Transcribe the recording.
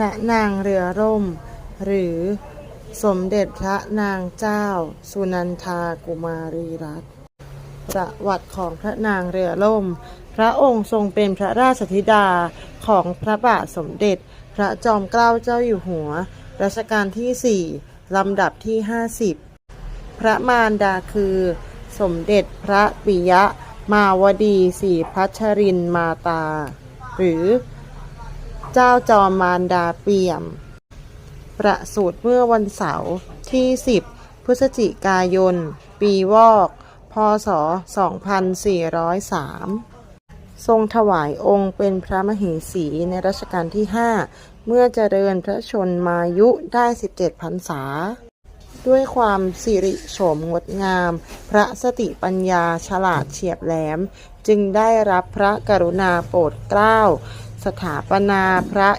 ระนางเรือร่ม หรือสมเด็จพระนางเจ้า สุนันทากุมารีรัตน์ประวัติของพระนางเรือล่ม พระองค์ทรงเป็นพระราชธิดาของพระบาทสมเด็จ พระจอมเกล้าเจ้าอยู่หัว รัชกาลที่ 4 ลำดับที่ 50 พระมารดาคือ สมเด็จพระปิยะ มาวดีศรีพัชรินมาตา หรือ เจ้าจอมมารดาเปี่ยม ประสูติเมื่อวันเสาร์ที่ 10 พฤศจิกายน ปีวอก พศ 2403 ทรงถวายองค์เป็นพระมเหสีในรัชกาลที่ 5 เมื่อเจริญพระชนมายุได้ 17 พรรษา ด้วยความสิริโฉมงดงาม พระสติปัญญาฉลาดเฉียบแหลม จึงได้รับพระกรุณาโปรดเกล้า สถาปนาพระ